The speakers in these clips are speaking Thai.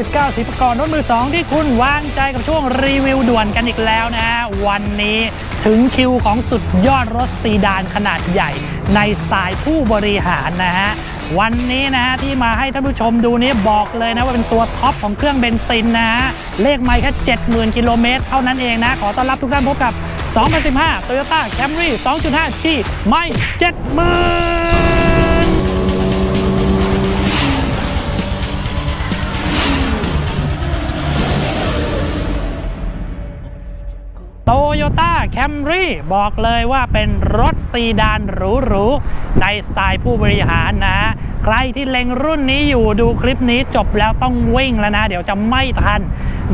19ศิลปากรรถมือ 2 ที่คุณวางใจกับช่วงรีวิวด่วนกันอีกแล้วนะฮะวันนี้ถึงคิวของสุดยอดรถซีดานขนาดใหญ่ ในสไตล์ผู้บริหารนะฮะวันนี้นะฮะที่มาให้ท่านผู้ชมดูนี้บอกเลยนะว่าเป็นตัวท็อปของเครื่องเบนซินนะฮะเลขไม่แค่70,000 กิโลเมตรเท่านั้นเองนะ ขอต้อนรับทุกท่านพบกับ 2015 Toyota Camry 2.5G ไม่ 70,000 แคมรี่บอกเลยว่าเป็นรถซีดานหรูๆในสไตล์ผู้บริหารนะ ใครที่เล็งรุ่นนี้อยู่ดูคลิปนี้จบแล้วต้องวิ่งแล้วนะ เดี๋ยวจะไม่ทัน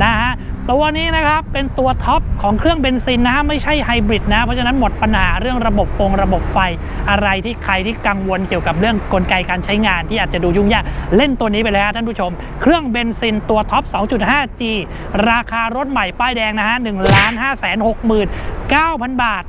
นะฮะ ตัวนี้นะครับเป็นตัวท็อปของเครื่องเบนซินนะฮะไม่ใช่ไฮบริดนะ เพราะฉะนั้นหมดปัญหาเรื่องระบบฟงระบบไฟอะไรที่ใครที่กังวลเกี่ยวกับเรื่องกลไกการใช้งานที่อาจจะดูยุ่งยาก เล่นตัวนี้ไปเลยฮะท่านผู้ชม เครื่องเบนซินตัวท็อป 2.5G ราคารถใหม่ป้ายแดงนะฮะ1 5 6 9 0 0 0บาท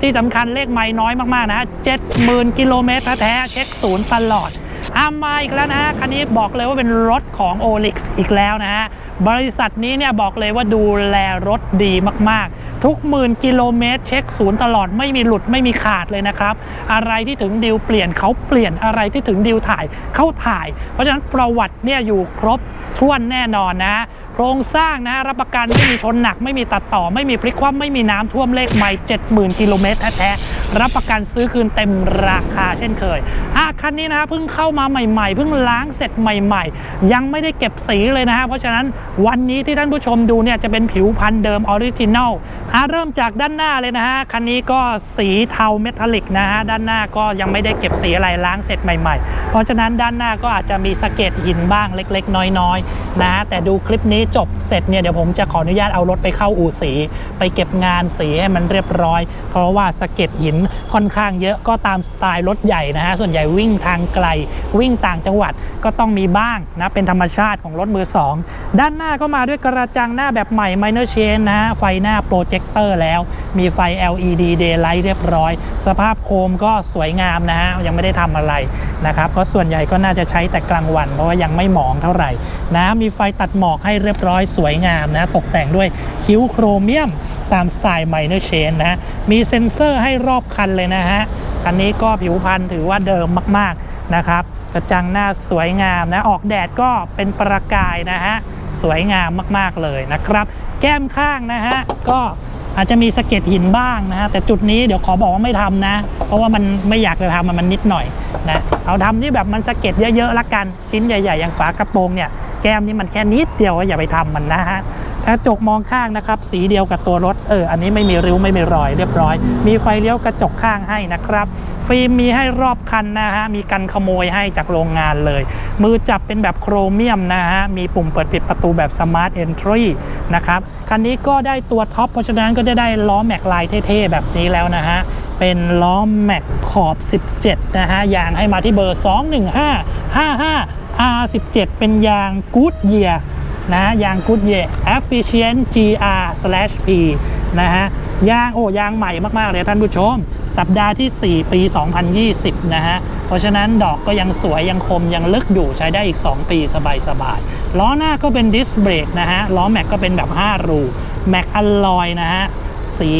ที่สำคัญเลขไม่น้อยมากๆนะฮะ70,000 กิโลเมตรแท้ๆเช็คศูนย์ตลอดอามาอีกแล้วนะคันนี้บอกเลยว่าเป็นรถของ o l i x อีกแล้วนะฮะบริษัทนี้เนี่ยบอกเลยว่าดูแลรถดีมากๆ ทุกหมื่นกิโลเมตร เช็คศูนย์ตลอดไม่มีหลุดไม่มีขาดเลยนะครับ อะไรที่ถึงดิวเปลี่ยนเขาเปลี่ยนอะไรที่ถึงดิวถ่ายเขาถ่าย เพราะฉะนั้นประวัติเนี่ยอยู่ครบถ้วนแน่นอนนะ โครงสร้างนะรับประกันไม่มีชนหนัก ไม่มีตัดต่อ ไม่มีพลิกคว่ำไม่มีน้ำท่วมเลขไม่ 70,000กิโลเมตรแท้ๆรับประกันซื้อคืนเต็มราคาเช่นเคยอะคันนี้นะฮะเพิ่งเข้ามาใหม่ ๆ เพิ่งล้างเสร็จใหม่ ๆ ยังไม่ได้เก็บสีเลยนะฮะเพราะฉะนั้นวันนี้ที่ท่านผู้ชมดูเนี่ยจะเป็นผิวพันธุ์เดิมออริจินัล อะเริ่มจากด้านหน้าเลยนะฮะ คันนี้ก็สีเทาเมทัลลิกนะฮะ ด้านหน้าก็ยังไม่ได้เก็บสีอะไรล้างเสร็จใหม่ๆ เพราะฉะนั้นด้านหน้าก็อาจจะมีสะเก็ดหินบ้างเล็กๆ น้อยๆนะฮะแต่ดูคลิปนี้จบเสร็จเนี่ยเดี๋ยวผมจะขออนุญาตเอารถไปเข้าอู่สี ไปเก็บงานสีให้มันเรียบร้อย เพราะว่าสะเก็ดหินค่อนข้างเยอะก็ตามสไตล์รถใหญ่นะฮะส่วนใหญ่วิ่งทางไกล วิ่งต่างจังหวัดก็ต้องมีบ้างนะเป็นธรรมชาติของรถมือ 2 ด้านหน้าก็มาด้วยกระจังหน้าแบบใหม่ minor chain นะฮะไฟหน้าโปรเจคเตอร์แล้ว มีไฟ LED daylight เรียบร้อย สภาพโคมก็สวยงามนะฮะ ยังไม่ได้ทำอะไรนะครับ ก็ส่วนใหญ่ก็น่าจะใช้แต่กลางวัน เพราะว่ายังไม่หมองเท่าไหร่นะมีไฟตัดหมอกให้เรียบร้อยสวยงามนะ ตกแต่งด้วยคิ้วโครเมียมตามสไตล์ minor chain นะฮะ มีเซ็นเซอร์ให้รอบคันเลยนะฮะคันนี้ก็ผิวพรรณถือว่าเดิมมากๆนะครับกระจังหน้าสวยงามนะ ออกแดดก็เป็นประกายนะฮะ สวยงามมากๆเลยนะครับ แก้มข้างนะฮะก็อาจจะมีสะเก็ดหินบ้างนะฮะแต่จุดนี้เดี๋ยวขอบอกว่าไม่ทำนะ เพราะว่ามันไม่อยากจะทำมันมันนิดหน่อยนะเอาทำที่แบบมันสะเก็ดเยอะๆละกันชิ้นใหญ่ๆอย่างฝากระโปรงเนี่ยแก้มนี่มันแค่นิดเดียวอย่าไปทำมันนะฮะ ถ้าจกมองข้างนะครับ สีเดียวกับตัวรถเอออันนี้ไม่มีริ้วไม่มีรอยเรียบร้อย มีไฟเลี้ยวกระจกข้างให้นะครับ ฟิล์มมีให้รอบคันนะฮะมีกันขโมยให้จากโรงงานเลย มือจับเป็นแบบโครเมียมนะฮะมีปุ่มเปิดปิดประตูแบบสมาร์ทเอนทรีนะครับคันนี้ก็ได้ตัวท็อปเพราะฉะนั้นก็จะได้ล้อแม็กลายเท่ๆแบบนี้แล้วนะฮะเป็นล้อแม็กขอบ 17 นะฮะ ยางให้มาที่เบอร์ 21555 R17 เป็นยาง Good Year ฮะยาง Good Year Efficient gr p นะฮะยางโอ้ยางใหม่มาก ๆ เลยท่านผู้ชม สัปดาห์ที่ 4 ปี 2020 นะฮะ เพราะฉะนั้นดอกก็ยังสวยยังคมยังลึกอยู่ใช้ได้อีก 2 ปีสบายๆล้อหน้าก็เป็นดิสเบรกนะฮะ ล้อแม็กก็เป็นแบบ 5 รูแม็กอลลอยนะฮะสี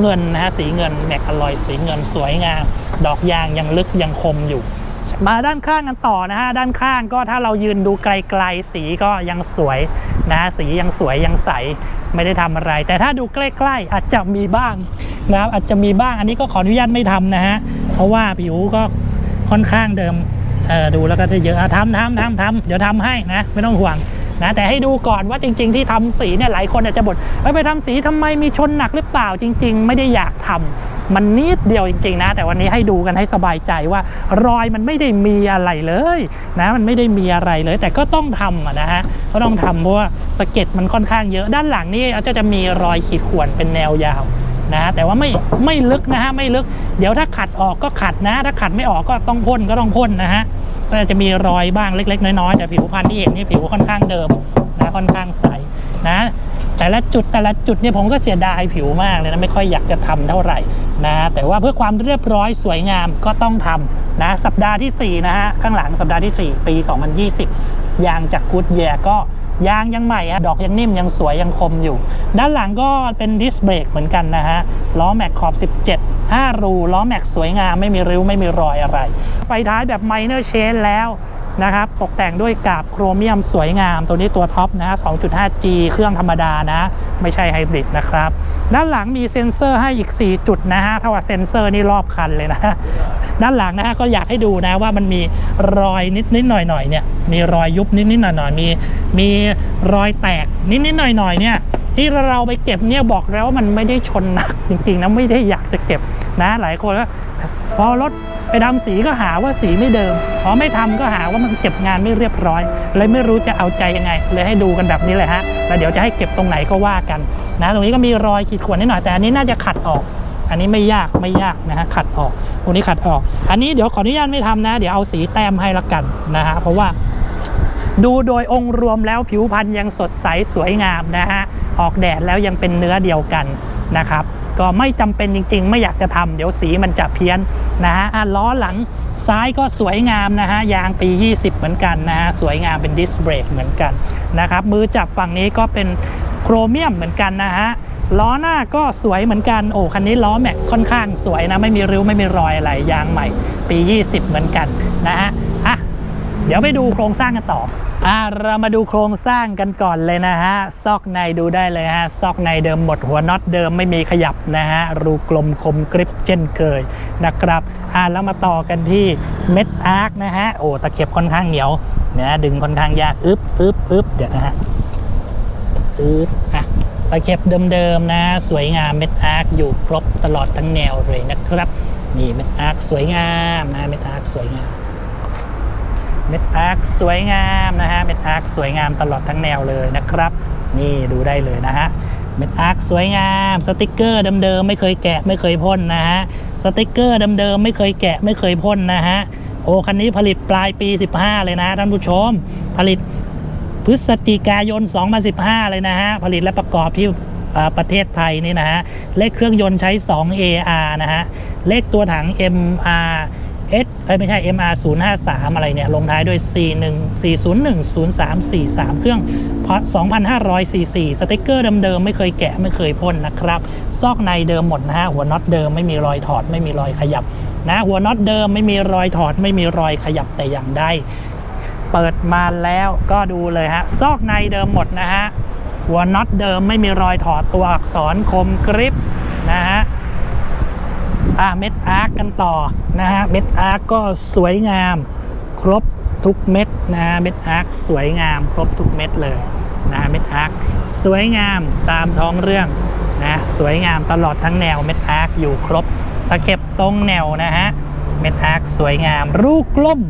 เงินนะฮะสีเงินแม็กอลอยสีเงินสวยงาม ดอกยางยังลึกยังคมอยู่ มาด้านข้างกันต่อนะฮะด้านข้างก็ถ้าเรายืนดูไกลๆสีก็ยังสวยนะสียังสวยยังใสไม่ได้ทำอะไร แต่ถ้าดูใกล้ๆอาจจะมีบ้างนะครับอาจจะมีบ้างอันนี้ก็ขออนุญาตไม่ทำนะฮะเพราะว่าผิวก็ค่อนข้างเดิมเออดูแล้วก็จะเยอะอะทำทำทำทำเดี๋ยวทำให้นะไม่ต้องห่วง นะแต่ให้ดูก่อนว่าจริง ๆ ที่ทำสีเนี่ยหลายคนอาจจะบ่นไปทำสีทำไมมีชนหนักหรือเปล่าจริง ๆ ไม่ได้อยากทำมันนิดเดียวจริง ๆ นะ แต่วันนี้ให้ดูกันให้สบายใจว่ารอยมันไม่ได้มีอะไรเลยนะมันไม่ได้มีอะไรเลย แต่ก็ต้องทำนะฮะก็ต้องทำเพราะว่าสเก็ดมันค่อนข้างเยอะด้านหลังนี่อาจจะจะมีรอยขีดข่วนเป็นแนวยาว นะฮะแต่ว่าไม่ไม่ลึกนะฮะไม่ลึก เดี๋ยวถ้าขัดออกก็ขัดนะ ถ้าขัดไม่ออกก็ต้องพ่นก็ต้องพ่นนะฮะก็จะมีรอยบ้างเล็ก ๆ น้อยๆแต่ผิวพรรณที่เห็นนี่ผิวค่อนข้างเดิมนะค่อนข้างใสนะ แต่ละจุดแต่ละจุดเนี่ยผมก็เสียดายผิวมากเลยนะไม่ค่อยอยากจะทำเท่าไหร่นะแต่ว่าเพื่อความเรียบร้อยสวยงามก็ต้องทำนะสัปดาห์ที่4นะฮะข้างหลังสัปดาห์ที่ 4 ปี 2020 ยางจากกูดแยก็ ยางยังใหม่ฮะดอกยังนิ่มยังสวยยังคมอยู่ ด้านหลังก็เป็นดิสเบรกเหมือนกันนะฮะล้อแม็กขอบ 17 5 รูล้อแม็กสวยงามไม่มีริ้วไม่มีรอยอะไร ไฟท้ายแบบไมเนอร์เชนแล้ว นะครับตกแต่งด้วยกาบโครเมียมสวยงาม ตัวนี้ตัวท็อปนะฮะ 2.5G เครื่องธรรมดานะ ไม่ใช่ไฮบริดนะครับ ด้านหลังมีเซ็นเซอร์ให้อีก 4 จุดนะฮะเท่ากับเซ็นเซอร์นี่รอบคันเลยนะ ด้านหลังนะฮะก็อยากให้ดูนะว่ามันมีรอยนิดนิดหน่อยหน่อยเนี่ยมีรอยยุบนิดนิดหน่อยหน่อยมีมีรอยแตกนิดนิดหน่อยหน่อยเนี่ยที่เราไปเก็บเนี่ยบอกแล้วว่ามันไม่ได้ชนหนักจริงๆนะไม่ได้อยากจะเก็บนะหลายคนก็พอรถ ไปทำสีก็หาว่าสีไม่เดิมพอไม่ทำก็หาว่ามันเก็บงานไม่เรียบร้อย เลยไม่รู้จะเอาใจยังไง เลยให้ดูกันแบบนี้เลยฮะแล้วเดี๋ยวจะให้เก็บตรงไหนก็ว่ากันนะตรงนี้ก็มีรอยขีดข่วนนิดหน่อยแต่อันนี้น่าจะขัดออก อันนี้ไม่ยากไม่ยากนะฮะขัดออกตรงนี้ขัดออก อันนี้เดี๋ยวขออนุญาตไม่ทำนะ เดี๋ยวเอาสีแต้มให้ละกันนะฮะเพราะว่าดูโดยองค์รวมแล้วผิวพรรณยังสดใสสวยงามนะฮะ ออกแดดแล้วยังเป็นเนื้อเดียวกันนะครับ ก็ไม่จำเป็นจริง ๆ ไม่อยากจะทำเดี๋ยวสีมันจะเพี้ยนนะฮะอะล้อหลังซ้ายก็สวยงามนะฮะยางปี 20 เหมือนกันนะฮะสวยงามเป็นดิสเบรกเหมือนกันนะครับมือจับฝั่งนี้ก็เป็นโครเมียมเหมือนกันนะฮะล้อหน้าก็สวยเหมือนกันโอ้คันนี้ล้อแม็กค่อนข้างสวยนะไม่มีริ้วไม่มีรอยอะไรยางใหม่ปี 20 เหมือนกันนะฮะ เดี๋ยวไปดูโครงสร้างกันต่ออ่าเรามาดูโครงสร้างกันก่อนเลยนะฮะ ซอกในดูได้เลยฮะ ซอกในเดิมหมดหัวน็อตเดิมไม่มีขยับนะฮะ รูกลมคมกริบเช่นเคยนะครับ อ่าแล้วมาต่อกันที่เม็ดอาร์คนะฮะ โอ้ตะเข็บค่อนข้างเหนียวนะดึงค่อนข้างยาก อึ๊บอึ๊บอึ๊บเดี๋ยวนะฮะ อึ๊บอะตะเข็บเดิมๆนะ สวยงามเม็ดอาร์คอยู่ครบตลอดทั้งแนวเลยนะครับ นี่เม็ดอาร์คสวยงามนะ เม็ดอาร์คสวยงาม เม็ดอาร์คสวยงามนะฮะเม็ดอาร์คสวยงามตลอดทั้งแนวเลยนะครับ นี่ดูได้เลยนะฮะเม็ดอาร์คสวยงามสติกเกอร์เดิมๆไม่เคยแกะไม่เคยพ่นนะฮะสติกเกอร์เดิมๆไม่เคยแกะไม่เคยพ่นนะฮะโอ้คันนี้ผลิตปลายปี 15 เลยนะท่านผู้ชม ผลิตพฤศจิกายน 2015 เลยนะฮะผลิตและประกอบที่ประเทศไทยนี่นะฮะเลขเครื่องยนต์ใช้ 2 AR นะฮะเลขตัวถัง MR S เอ้ยไม่ใช่ MR 053อะไรเนี่ย ลงท้ายด้วย41 401 0343 เครื่องพ2,500 cc สติกเกอร์เดิมๆ ไม่เคยแกะไม่เคยพ่นนะครับ ซอกในเดิมหมดนะฮะ หัวน็อตเดิมไม่มีรอยถอดไม่มีรอยขยับนะหัวน็อตเดิมไม่มีรอยถอดไม่มีรอยขยับแต่อย่างใดเปิดมาแล้วก็ดูเลยฮะ ซอกในเดิมหมดนะฮะหัวน็อตเดิมไม่มีรอยถอดตัวอักษรคมกริปนะฮะ อ่าเม็ดอาร์กกันต่อนะฮะเม็ดอาร์กก็สวยงามครบทุกเม็ดนะฮะเม็ดอาร์กสวยงาม ครบทุกเม็ดเลยนะฮะเม็ดอาร์กสวยงามตามท้องเรื่องนะสวยงามตลอดทั้งแนวเม็ดอาร์กอยู่ครบตะเข็บตรงแนวนะฮะเม็ดอาร์กสวยงามรูกลม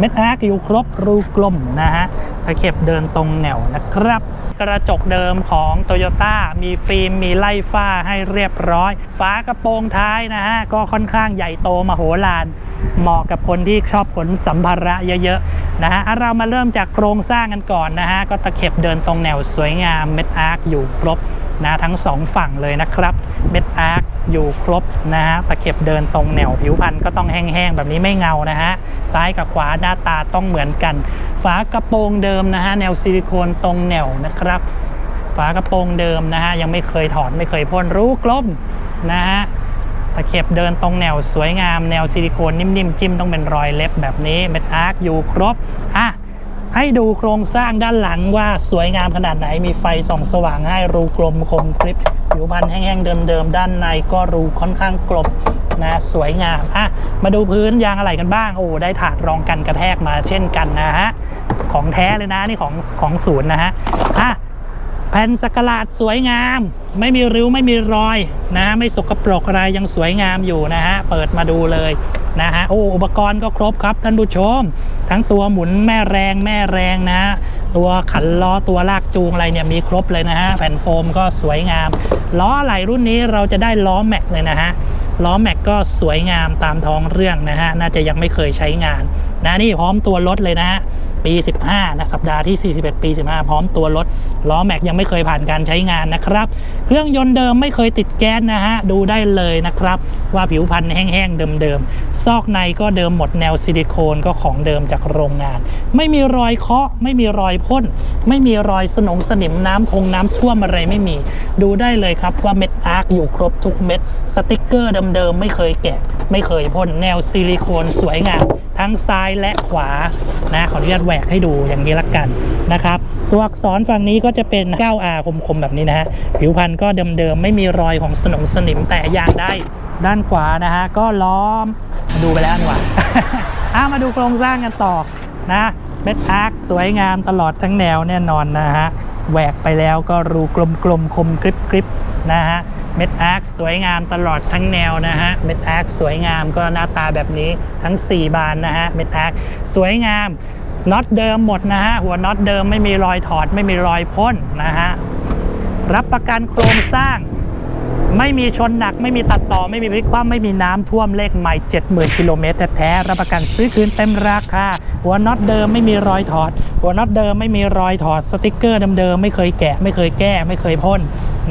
เม็ดอาร์คอยู่ครบรูกลมนะฮะตะเข็บเดินตรงแนวนะครับ กระจกเดิมของ t o y ยต้มีฟิล์มมีไล่ฝ้าให้เรียบร้อย ฝากระโปรงท้ายนะฮะ ก็ค่อนข้างใหญ่โตมโหฬารเหมาะกับคนที่ชอบขนสัมภาระเยอะๆนะฮะเรามาเริ่มจากโครงสร้างกันก่อนนะฮะ ก็ตะเข็บเดินตรงแนวสวยงามเม็ดอาร์คอยู่ครบ นะทั้งสองฝั่งเลยนะครับเม็ดอาร์คอยู่ครบนะฮะตะเข็บเดินตรงแนวผิวพันธุ์ก็ต้องแห้งๆ แบบนี้ไม่เงานะฮะซ้ายกับขวาหน้าตาต้องเหมือนกัน ฝากระโปรงเดิมนะฮะแนวซิลิโคนตรงแนวนะครับ ฝากระโปรงเดิมนะฮะยังไม่เคยถอดไม่เคยพ่นรู้กลมนะฮะตะเข็บเดินตรงแนวสวยงามแนวซิลิโคนนิ่มๆ จิ้มต้องเป็นรอยเล็บแบบนี้เม็ดอาร์คอยู่ครบอะ ให้ดูโครงสร้างด้านหลังว่าสวยงามขนาดไหนมีไฟส่องสว่างให้รูกลมคมกริบผิวพันธุ์แห้งๆเดิมๆ ด้านในก็รูค่อนข้างกลมนะสวยงามอะมาดูพื้นยางอะไรกันบ้าง โอ้ได้ถาดรองกันกระแทกมาเช่นกันนะฮะ ของแท้เลยนะนี่ของของศูนย์นะฮะอะแผ่นสกหลาดสวยงาม ไม่มีริ้วไม่มีรอยนะ ไม่สกปรกอะไรยังสวยงามอยู่นะฮะ เปิดมาดูเลย นะฮะโอ้อุปกรณ์ก็ครบครับท่านผู้ชม ทั้งตัวหมุนแม่แรงแม่แรงนะ ตัวขันล้อตัวลากจูงอะไรเนี่ยมีครบเลยนะฮะแผ่นโฟมก็สวยงาม ล้ออะไหล่รุ่นนี้เราจะได้ล้อแม็กเลยนะฮะล้อแม็กก็สวยงามตามท้องเรื่องนะฮะน่าจะยังไม่เคยใช้งานนะนี่พร้อมตัวรถเลยนะฮะ ปี 15 นะ สัปดาห์ที่ 41 ปี 15 พร้อมตัวรถ ล้อแม็กยังไม่เคยผ่านการใช้งานนะครับ เครื่องยนต์เดิมไม่เคยติดแก๊สนะฮะ ดูได้เลยนะครับ ว่าผิวพันธุ์แห้งๆ เดิมๆ ซอกในก็เดิมหมดแนวซิลิโคนก็ของเดิมจากโรงงาน ไม่มีรอยเคาะ ไม่มีรอยพ่น ไม่มีรอยสนงสนิมน้ำทงน้ำท่วมอะไรไม่มี ดูได้เลยครับว่าเม็ดอาร์คอยู่ครบทุกเม็ด สติกเกอร์เดิมๆไม่เคยแกะ ไม่เคยพ่น แนวซิลิโคนสวยงาม ทั้งซ้ายและขวานะขออนุญาตแหวกให้ดูอย่างนี้ละกันนะครับ ตัวอักษรฝั่งนี้ก็จะเป็น 9R คมๆแบบนี้นะฮะผิวพันธุ์ก็เดิมๆไม่มีรอยของสนงสนิมแต่ยางได้ด้านขวานะฮะก็ล้อมดูไปแล้วอันว่า อะมาดูโครงสร้างกันต่อนะ เม็ดอาร์คสวยงามตลอดทั้งแนวแน่นอนนะฮะแหวกไปแล้วก็รูกลมๆคมกริบกริบนะฮะเม็ดอาร์คสวยงามตลอดทั้งแนวนะฮะเม็ดอาร์คสวยงามก็หน้าตาแบบนี้ทั้ง 4 บานนะฮะเม็ดอาร์คสวยงามน็อตเดิมหมดนะฮะหัวน็อตเดิมไม่มีรอยถอดไม่มีรอยพ่นนะฮะรับประกันโครงสร้างไม่มีชนหนักไม่มีตัดต่อไม่มีพลิกคว่ำไม่มีน้ำท่วมเลขใหม่ 70,000กิโลเมตรแท้ๆรับประกันซื้อคืนเต็มราคา หัวน็อตเดิมไม่มีรอยถอด หัวน็อตเดิมไม่มีรอยถอดสติกเกอร์เดิมๆไม่เคยแกะ ไม่เคยแก้ ไม่เคยพ่น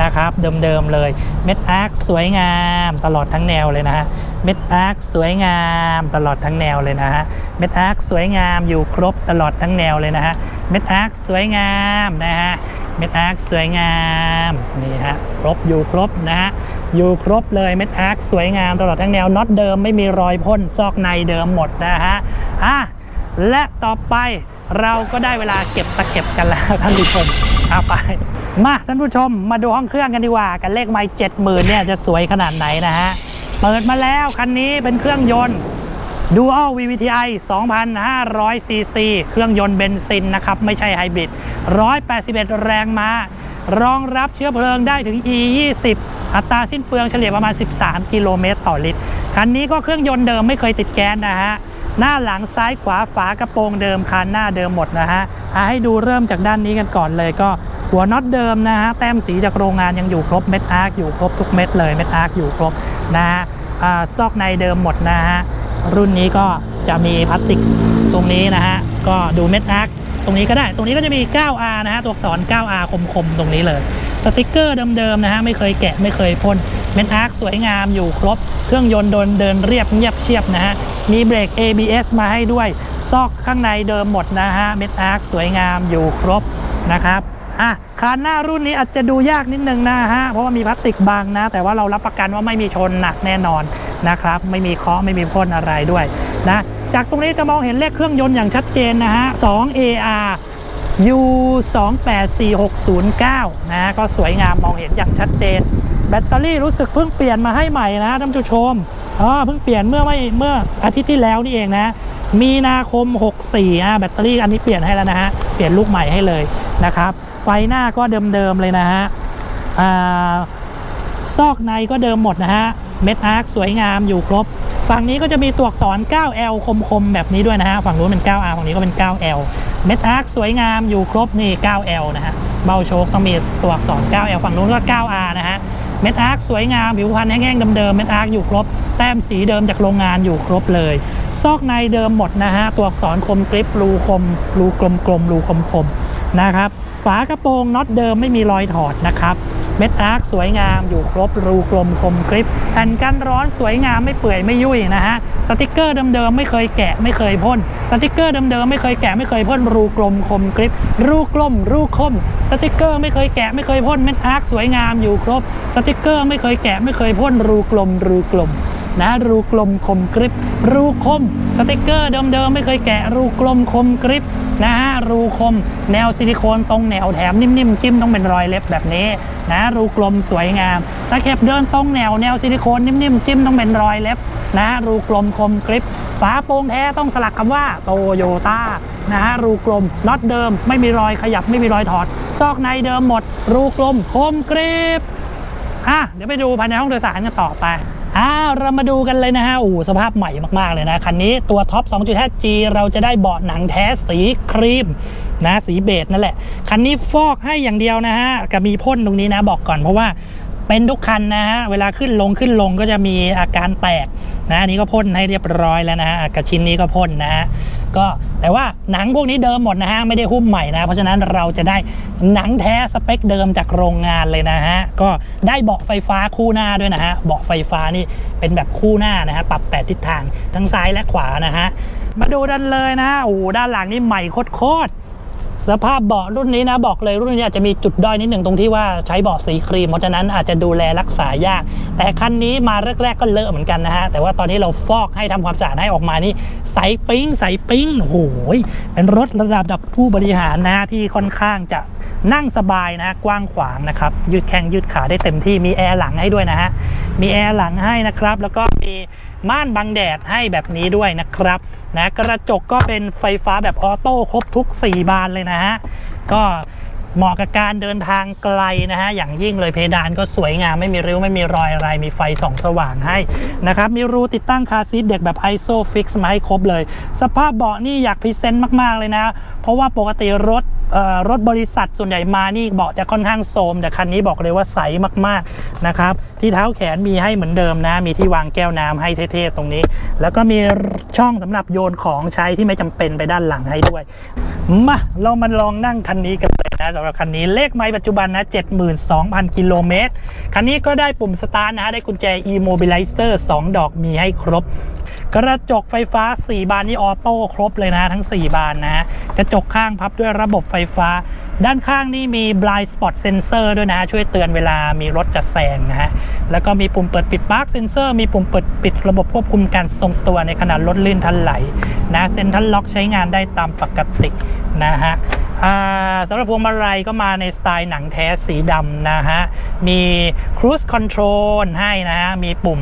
นะครับเดิมๆเลยเม็ดอาร์คสวยงามตลอดทั้งแนวเลยนะฮะเม็ดอาร์คสวยงามตลอดทั้งแนวเลยนะฮะเม็ดอาร์คสวยงามอยู่ครบตลอดทั้งแนวเลยนะฮะเม็ดอาร์คสวยงามนะฮะเม็ดอาร์คสวยงามนี่ฮะครบอยู่ครบนะฮะอยู่ครบเลยเม็ดอาร์คสวยงามตลอดทั้งแนวน็อตเดิมไม่มีรอยพ่นซอกในเดิมหมดนะฮะอะ และต่อไปเราก็ได้เวลาเก็บตะเข็บกันแล้วท่านผู้ชมเอาไป มาท่านผู้ชมมาดูห้องเครื่องกันดีกว่า กันเลขไม่เจ็ดหมื่นเนี่ยจะสวยขนาดไหนนะฮะ เปิดมาแล้วคันนี้เป็นเครื่องยนต์ Dual VVTi 2,500 cc เครื่องยนต์เบนซินนะครับ ไม่ใช่ไฮบริด 181 แรงม้ารองรับเชื้อเพลิงได้ถึง E 20อัตราสิ้นเปลืองเฉลี่ยประมาณ 13 กิโลเมตรต่อลิตร คันนี้ก็เครื่องยนต์เดิมไม่เคยติดแก๊สนะฮะ หน้าหลังซ้ายขวาฝากระโปรงเดิมคันหน้าเดิมหมดนะฮะให้ดูเริ่มจากด้านนี้กันก่อนเลยก็หัวน็อตเดิมนะฮะแต้มสีจากโรงงานยังอยู่ครบเม็ดอาร์คอยู่ครบทุกเม็ดเลยเม็ดอาร์คอยู่ครบนะฮะซอกในเดิมหมดนะฮะรุ่นนี้ก็จะมีพลาสติกตรงนี้นะฮะก็ดูเม็ดอาร์คตรงนี้ก็ได้ ตรงนี้ก็จะมี 9R นะฮะตัวอักษร 9R คมๆ ตรงนี้เลย สติกเกอร์เดิมๆนะฮะไม่เคยแกะไม่เคยพ่น เม็ดอาร์คสวยงามอยู่ครบ เครื่องยนต์โดนเดินเรียบเงียบเชียบนะฮะ มีเบรก ABS มาให้ด้วย ซอกข้างในเดิมหมดนะฮะเม็ดอาร์คสวยงามอยู่ครบนะครับอะคานหน้ารุ่นนี้อาจจะดูยากนิดนึงนะฮะ เพราะว่ามีพลาสติกบังนะ แต่ว่าเรารับประกันว่าไม่มีชนหนักแน่นอนนะครับ ไม่มีเคาะไม่มีพ่นอะไรด้วยนะ จากตรงนี้จะมองเห็นเลขเครื่องยนต์อย่างชัดเจนนะฮะ 2 AR U 2 8 4 6 0 9นะก็สวยงามมองเห็นอย่างชัดเจน แบตเตอรี่รู้สึกเพิ่งเปลี่ยนมาให้ใหม่นะท่านผู้ชมอ๋อเพิ่งเปลี่ยนเมื่อไม่เมื่ออาทิตย์ที่แล้วนี่เองนะ มีนาคม 64อะแบตเตอรี่อันนี้เปลี่ยนให้แล้วนะฮะเปลี่ยนลูกใหม่ให้เลยนะครับ ไฟหน้าก็เดิมๆเลยนะฮะอ่าซอกในก็เดิมหมดนะฮะเม็ดอาร์คสวยงามอยู่ครบ ฝั่งนี้ก็จะมีตัวอักษร 9L คมๆ แบบนี้ด้วยนะฮะ ฝั่งนู้นเป็น 9R ฝั่งนี้ก็เป็น 9L เม็ดอาร์คสวยงามอยู่ครบนี่ 9L นะฮะ เบาโชคต้องมีตัวอักษร 9L ฝั่งนู้นก็ 9R นะฮะ เม็ดอาร์คสวยงามผิวพรรณแห้งๆเดิมๆเม็ดอาร์คอยู่ครบ แต้มสีเดิมจากโรงงานอยู่ครบเลย ซอกในเดิมหมดนะฮะ ตัวอักษรคมกริปรูคม รูกลมๆรูคมๆนะครับ ฝากระโปรงน็อตเดิมไม่มีรอยถอดนะครับ เม็ดอาร์คสวยงามอยู่ครบรูกลมคมกริบแผ่นกันร้อนสวยงามไม่เปื่อยไม่ยุ่ยนะฮะสติกเกอร์เดิมๆไม่เคยแกะไม่เคยพ่นสติกเกอร์เดิมๆไม่เคยแกะไม่เคยพ่นรูกลมคมกริบรูกลมรูคมสติกเกอร์ไม่เคยแกะไม่เคยพ่นเม็ดอาร์คสวยงามอยู่ครบสติกเกอร์ไม่เคยแกะไม่เคยพ่นรูกลมรูกลม นะรูกลมคมกริบรูคมสติกเกอร์เดิมๆไม่เคยแกะรูกลมคมกริบนะฮะรูคม แนวซิลิโคนตรงแนวแถมนิ่มๆจิ้มต้องเป็นรอยเล็บแบบนี้นะรูกลมสวยงามตะเข็บเดินตรงแนวแนวซิลิโคนนิ่มๆจิ้มต้องเป็นรอยเล็บนะรูกลมคมกริบฝาโปร่งแท้ต้องสลักคำว่าโตโยต้านะฮะรูกลมน็อตเดิมไม่มีรอยขยับไม่มีรอยถอด ซอกในเดิมหมด รูกลมคมกริบอะเดี๋ยวไปดูภายในห้องโดยสารกันต่อไป อ่าเรามาดูกันเลยนะฮะโอ้สภาพใหม่มากๆเลยนะ คันนี้ตัวท็อป 2.5G เราจะได้เบาะหนังแท้สีครีมนะสีเบจนั่นแหละ คันนี้ฟอกให้อย่างเดียวนะฮะกับมีพ่นตรงนี้นะบอกก่อนเพราะว่า เป็นทุกคันนะฮะเวลาขึ้นลงขึ้นลงก็จะมีอาการแตกนะอันนี้ก็พ่นให้เรียบร้อยแล้วนะฮะกระชิ้นนี้ก็พ่นนะฮะก็แต่ว่าหนังพวกนี้เดิมหมดนะฮะไม่ได้หุ้มใหม่นะเพราะฉะนั้นเราจะได้หนังแท้สเปคเดิมจากโรงงานเลยนะฮะก็ได้เบาะไฟฟ้าคู่หน้าด้วยนะฮะเบาะไฟฟ้านี่เป็นแบบคู่หน้านะฮะปรับแปดทิศทางทั้งซ้ายและขวานะฮะมาดูด้านเลยนะฮะโอ้ด้านหลังนี่ใหม่โคตร สภาพเบาะรุ่นนี้นะบอกเลยรุ่นนี้อาจจะมีจุดด้อยนิดหนึ่งตรงที่ว่าใช้เบาะสีครีม เพราะฉะนั้นอาจจะดูแลรักษายาก แต่คันนี้มาแรกๆก็เลอะเหมือนกันนะฮะ แต่ว่าตอนนี้เราฟอกให้ทำความสะอาดให้ออกมานี่ใสปิ้งใสปิ้งโอ้โหเป็นรถระดับผู้บริหารนะที่ค่อนข้างจะนั่งสบายนะกว้างขวางนะครับยืดแข้งยืดขาได้เต็มที่มีแอร์หลังให้ด้วยนะฮะมีแอร์หลังให้นะครับแล้วก็มีม่านบังแดดให้แบบนี้ด้วยนะครับนะกระจกก็เป็นไฟฟ้าแบบออโต้ครบทุก 4 บานเลยนะฮะก็เหมาะกับการเดินทางไกลนะฮะ อย่างยิ่งเลยเพดานก็สวยงาม ไม่มีริ้ว ไม่มีรอยอะไร มีไฟส่องสว่างให้นะครับ มีรูติดตั้งคาซีทเด็กแบบ ISO fix มาให้ครบเลย สภาพเบาะนี่อยากพรีเซนต์มาก ๆ เลยนะ เพราะว่าปกติรถ รถบริษัทส่วนใหญ่มานี่เบาะจะค่อนข้างโทมแต่คันนี้บอกเลยว่าใสมากๆนะครับที่เท้าแขนมีให้เหมือนเดิมนะ มีที่วางแก้วน้ำให้เท่ๆตรงนี้ แล้วก็มีช่องสำหรับโยนของใช้ที่ไม่จำเป็นไปด้านหลังให้ด้วยมาเรามาลองนั่งคันนี้กันเลยนะสำหรับคันนี้เลขไม้ปัจจุบันนะ 72,000 กิโลเมตรคันนี้ก็ได้ปุ่มสตาร์ทนะฮะได้กุญแจ e-mobilizer 2 ดอกมีให้ครบ กระจกไฟฟ้า 4 บานนี่ออโต้ครบเลยนะทั้ง 4 บานนะ กระจกข้างพับด้วยระบบไฟฟ้า ด้านข้างนี่มี blind spot sensor ด้วยนะ ช่วยเตือนเวลามีรถจะแซงนะฮะ แล้วก็มีปุ่มเปิดปิดปาร์คเซนเซอร์มีปุ่มเปิดปิดระบบควบคุมการทรงตัวในขณะรถลื่นทันไหลนะเซ็นทันล็อกใช้งานได้ตามปกตินะฮะสำหรับพวงมาลัยก็มาในสไตล์หนังแท้สีดำนะฮะ มี cruise control ให้นะฮะ มีปุ่ม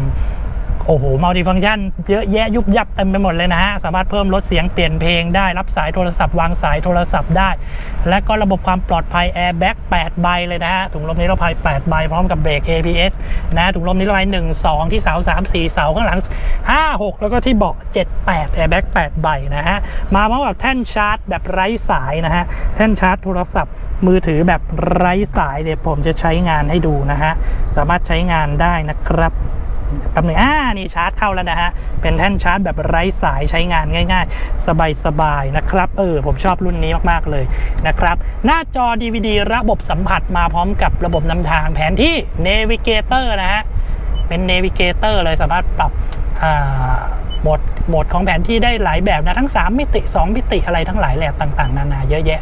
โอ้โหมัลติฟัง c t ชันเยอะแยะยุบยับเต็มไปหมดเลยนะฮะ สามารถเพิ่มลดเสียงเปลี่ยนเพลงได้รับสายโทรศัพท์วางสายโทรศัพท์ได้ และก็ระบบความปลอดภัย Airbag 8ใบเลยนะฮะ ถุงลมนิรภัย 8 ใบ พร้อมกับเบรก ABS นะถุงลมนิรภัย 1 2 ที่เสา3 4 เสาข้างหลัง 5 6 แล้วก็ที่เบาะ7 8 Airbag 8ใบนะฮะ มาพร้อมกับแท่นชาร์จแบบไร้สายนะฮะแท่นชาร์จโทรศัพท์มือถือแบบไร้สายเดี๋ยวผมจะใช้งานให้ดูนะฮะสามารถใช้งานได้นะครับ แป๊บหนึงอ่านี่ชาร์จเข้าแล้วนะฮะ เป็นแท่นชาร์จแบบไร้สายใช้งานง่าย ๆ สบายๆนะครับ เออ ผมชอบรุ่นนี้มากๆเลยนะครับ หน้าจอ DVD ระบบสัมผัสมาพร้อมกับระบบนำทางแผนที่ Navigator นะฮะ เป็น Navigator เลยสามารถปรับโหมดโหมดของแผนที่ได้หลายแบบนะ ทั้ง 3 มิติ 2 มิติอะไรทั้งหลายแหละต่างๆ นานาเยอะแยะ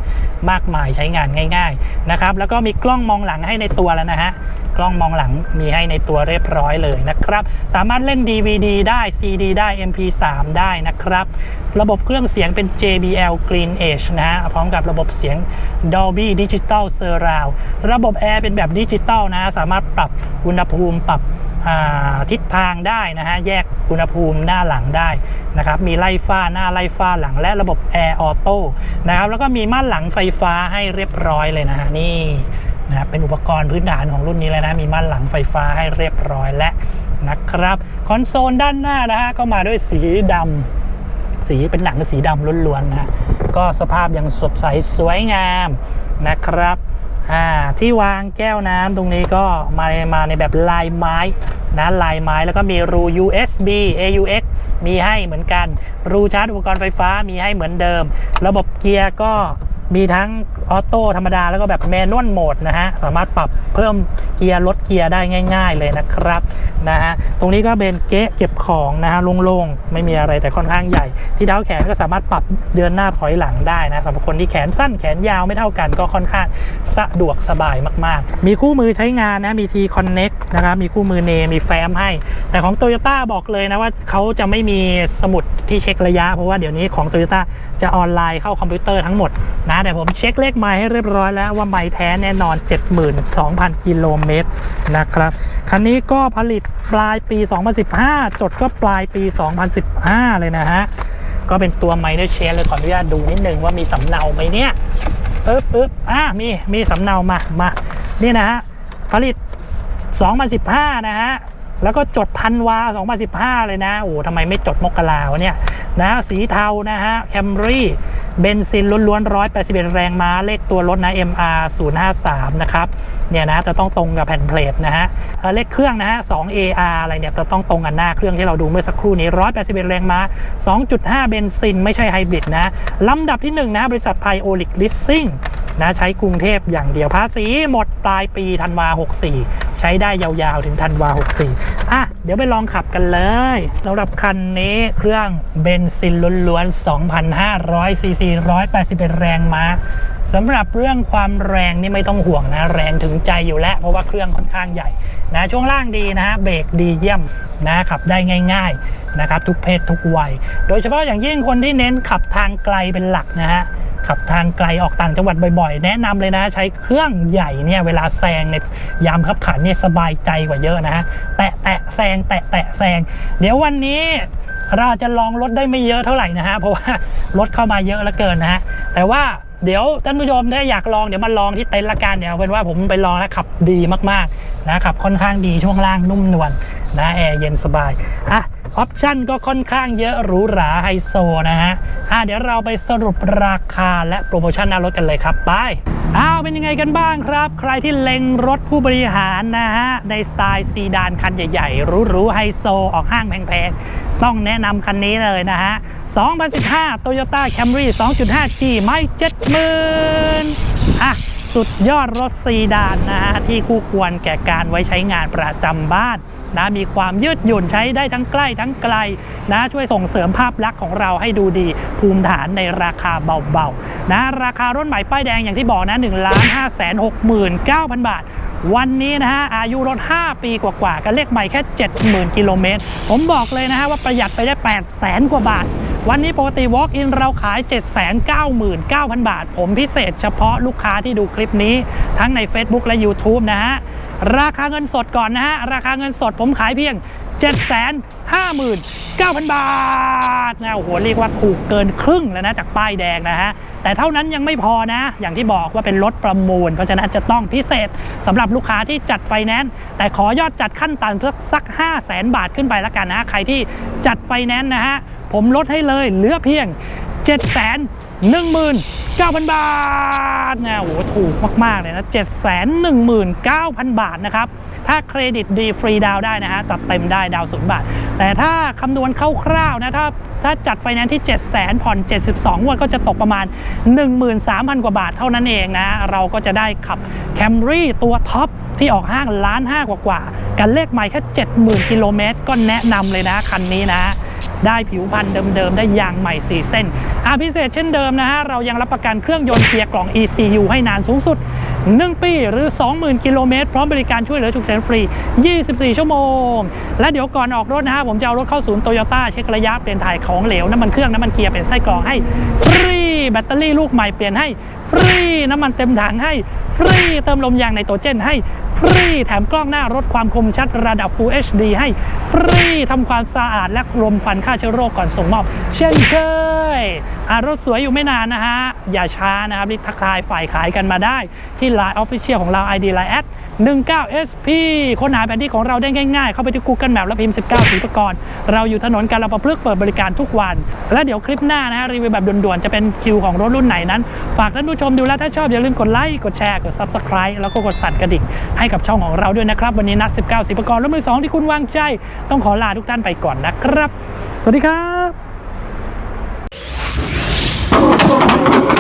มากมายใช้งานง่าย ๆ นะครับ แล้วก็มีกล้องมองหลังให้ในตัวแล้วนะฮะ กล้องมองหลังมีให้ในตัวเรียบร้อยเลยนะครับ สามารถเล่น DVD ได้ CD ได้ MP3 ได้นะครับ ระบบเครื่องเสียงเป็น JBL Green Edge นะฮะพร้อมกับระบบเสียง Dolby Digital Surround ระบบแอร์เป็นแบบดิจิตอลนะ สามารถปรับอุณหภูมิปรับทิศทางได้นะฮะ แยกอุณหภูมิหน้าหลังได้นะครับ มีไล่ฟ้าหน้าไล่ฟ้าหลังและระบบแอร์ออโต้นะครับ แล้วก็มีม่านหลังไฟฟ้าให้เรียบร้อยเลยนะฮะ นี่ นะครับเป็นอุปกรณ์พื้นฐานของรุ่นนี้เลยนะ มีม่านหลังไฟฟ้าให้เรียบร้อยและนะครับคอนโซลด้านหน้านะฮะก็มาด้วยสีดำสีเป็นหนังสีดำล้วนๆนะฮะก็สภาพยังสดใสสวยงามนะครับที่วางแก้วน้ำตรงนี้ก็มามาในแบบลายไม้นะลายไม้แล้วก็มีรู USB AUX มีให้เหมือนกัน รูชาร์จอุปกรณ์ไฟฟ้ามีให้เหมือนเดิม ระบบเกียร์ก็ มีทั้งออโต้ธรรมดาแล้วก็แบบแมนนวลโหมดนะฮะ สามารถปรับเพิ่มเกียร์ลดเกียร์ได้ง่าย ๆ เลยนะครับนะฮะ ตรงนี้ก็เป็นเก๊ะเก็บของนะฮะโล่งๆ ไม่มีอะไรแต่ค่อนข้างใหญ่ ที่เท้าแขนก็สามารถปรับเดือนหน้าถอยหลังได้นะสำหรับคนที่แขนสั้นแขนยาวไม่เท่ากันก็ค่อนข้างสะดวกสบายมากๆ มีคู่มือใช้งานนะมี T Connect นะครับมีคู่มือเนมีแฟ้มให้ แต่ของ Toyota บอกเลยนะว่าเขาจะไม่มีสมุดที่เช็คระยะ เพราะว่าเดี๋ยวนี้ของ Toyota จะออนไลน์เข้าคอมพิวเตอร์ทั้งหมดนะแต่ผมเช็คเลขไมล์ให้เรียบร้อยแล้วว่าไมล์แท้แน่นอน 72,000 กิโลเมตรนะครับ คันนี้ก็ผลิตปลายปี 2015 จดก็ปลายปี 2015 เลยนะฮะ ก็เป็นตัวไมเนอร์เชนเลยขออนุญาตดูนิดนึงว่ามีสำเนาไหมเนี่ยปึ๊บปึ๊บอ่ามีมีสำเนามามานี่นะฮะผลิต 2015 นะฮะแล้วก็จดธันวา 2015 เลยนะ โอ้ทำไมไม่จดมกราวะเนี่ย นะ สีเทานะฮะ แคมรี่ เบนซินล้วนๆ181 แรงม้า เลขตัวรถนะ MR 053 นะครับ เนี่ยนะจะต้องตรงกับแผ่นเพลทนะฮะเเลขเครื่องนะฮะ 2AR อะไรเนี่ยจะต้องตรงกันหน้าเครื่องที่เราดูเมื่อสักครู่นี้ 181 แรงม้า 2.5 เบนซิน ไม่ใช่ไฮบริดนะลำดับที่ 1 นะ บริษัทไทยโอลิกลิสซิ่งนะใช้กรุงเทพอย่างเดียวภาษีหมดปลายปีธันวา 64 ใช้ได้ยาวๆ ถึงธันวา 64อะ เดี๋ยวไปลองขับกันเลยสำหรับคันนี้เครื่องเบนซินล้วนๆ2,500ซีซี181 แรงม้าสำหรับเรื่องความแรงนี่ไม่ต้องห่วงนะ แรงถึงใจอยู่แล้ว เพราะว่าเครื่องค่อนข้างใหญ่นะช่วงล่างดีนะฮะเบรกดีเยี่ยมนะขับได้ง่าย ๆนะครับ ทุกเพศทุกวัย โดยเฉพาะอย่างยิ่งคนที่เน้นขับทางไกลเป็นหลักนะฮะ ขับทางไกลออกต่างจังหวัดบ่อยๆ แนะนำเลยนะใช้เครื่องใหญ่เนี่ยเวลาแซงในยามขับขันเนี่ยสบายใจกว่าเยอะนะฮะแตะแตะแซงแตะแตะแซงเดี๋ยววันนี้เราจะลองรถได้ไม่เยอะเท่าไหร่นะฮะเพราะว่ารถเข้ามาเยอะเหลือเกินนะฮะแต่ว่าเดี๋ยวท่านผู้ชมถ้าอยากลองเดี๋ยวมาลองที่เต็นท์ละกันเดี๋ยวเอาเป็นว่าผมไปลองแล้วขับดีมากๆนะขับค่อนข้างดีช่วงล่างนุ่มนวลนะแอร์เย็นสบายอะ ออปชั่นก็ค่อนข้างเยอะหรูหราไฮโซนะฮะอะเดี๋ยวเราไปสรุปราคาและโปรโมชั่นหน้ารถกันเลยครับไปอ้าวเป็นยังไงกันบ้างครับ ใครที่เล็งรถผู้บริหารนะฮะในสไตล์ซีดานคันใหญ่ๆหรูๆไฮโซออกห้างแพงๆ ต้องแนะนำคันนี้เลยนะฮะ 2015 Toyota Camry 2.5G ไม่70,000อะ สุดยอดรถซีดานนะฮะที่คู่ควรแก่การไว้ใช้งานประจำบ้านนะมีความยืดหยุ่นใช้ได้ทั้งใกล้ทั้งไกลนะช่วยส่งเสริมภาพลักษณ์ของเราให้ดูดีภูมิฐานในราคาเบาๆนะราคารถใหม่ป้ายแดงอย่างที่บอกนะ1 5 6 9 0 0 0 บาท วันนี้นะฮะอายุรถ 5 ปีกว่าๆกันเลขใหม่แค่ 70,000 กิโลเมตร ผมบอกเลยนะฮะว่าประหยัดไปได้ 8 0 0แสนกว่าบาท วันนี้ปกติ Walk in เราขาย 799,000 บาท ผมพิเศษเฉพาะลูกค้าที่ดูคลิปนี้ทั้งใน Facebook และ YouTube นะฮะ ราคาเงินสดก่อนนะฮะ ราคาเงินสดผมขายเพียง 759,000 บาทนะโอ้โหเรียกว่าถูกเกินครึ่งแล้วนะจากป้ายแดงนะฮะ แต่เท่านั้นยังไม่พอนะ อย่างที่บอกว่าเป็นรถประมูล เพราะฉะนั้นจะต้องพิเศษสำหรับลูกค้าที่จัดไฟแนนซ์แต่ขอยอดจัดขั้นต่ำสักสัก5 0 0แสนบาทขึ้นไปแล้วกันนะใครที่จัดไฟแนนซ์นะฮะ ผมลดให้เลยเหลือเพียง 7 1 9 0 0 0 บาทนะโอ้โหถูกมาก ๆ เลยนะ 7 1 9 0 0 0 บาทนะครับ ถ้าเครดิตดีฟรีดาวได้นะฮะตัดเต็มได้ดาวศูนย์บาท แต่ถ้าคำนวณคร่าวๆนะถ้าถ้าจัดไฟแนนซ์ที่ 7 0 0 0 0ผ่อน 72งวดก็จะตกประมาณ 13,000 กว่าบาทเท่านั้นเองนะ เราก็จะได้ขับ Camry ตัวท็อปที่ออกห้างล้านห้ากว่าๆกันเลขใหม่แค่ 70,000 กิโลเมตรก็แนะนำเลยนะคันนี้นะ ได้ผิวพันธุ์เดิมๆ ได้ยางใหม่ 4 เส้นอาพิเศษเช่นเดิมนะฮะ เรายังรับประกันเครื่องยนต์เกียร์กล่อง ECU ให้นานสูงสุด 1 ปีหรือ 20,000 กิโลเมตร พร้อมบริการช่วยเหลือฉุกเฉินฟรี 24 ชั่วโมง และเดี๋ยวก่อนออกรถนะฮะ ผมจะเอารถเข้าศูนย์โตโยต้าเช็คระยะเปลี่ยนถ่ายของเหลวน้ำมันเครื่องน้ำมันเกียร์เปลี่ยนไส้กรองให้ฟรีแบตเตอรี่ลูกใหม่เปลี่ยนให้ฟรี น้ำมันเต็มถังให้ฟรี เติมลมยางในโตรเจนให้ฟรี แถมกล้องหน้ารถความคมชัดระดับ Full HD ให้ฟรีทำความสะอาดและรมฟันฆ่าเชื้อโรคก่อนส่งมอบ เช่นเคยรถสวยอยู่ไม่นานนะฮะ อย่าช้านะครับรีบทักทายฝ่ายขายกันมาได้ ที่ Line Official ของเรา ID Line แอด 19SP ค้นหาแผนที่ของเราได้ง่ายๆ เข้าไปที่ Google Map แล้วพิมพ์ 19สีประกรณ์เราอยู่ถนนกาลประพฤกษ์เปิดบริการทุกวัน และเดี๋ยวคลิปหน้านะฮะรีวิวแบบด่วนๆจะเป็นคิวของรถรุ่นไหนนั้น ฝากท่านผูู้้ชมดูแล้วถ้าชอบอย่าลืมกดไลค์กดแชร์กด Subscribe แล้วก็กดสั่นกระดิ่งให้กับช่องของเราด้วยนะครับ วันนี้นัด 19 สิบประกรและมืองที่คุณวางใจ ต้องขอลาทุกท่านไปก่อนนะครับ สวัสดีครับ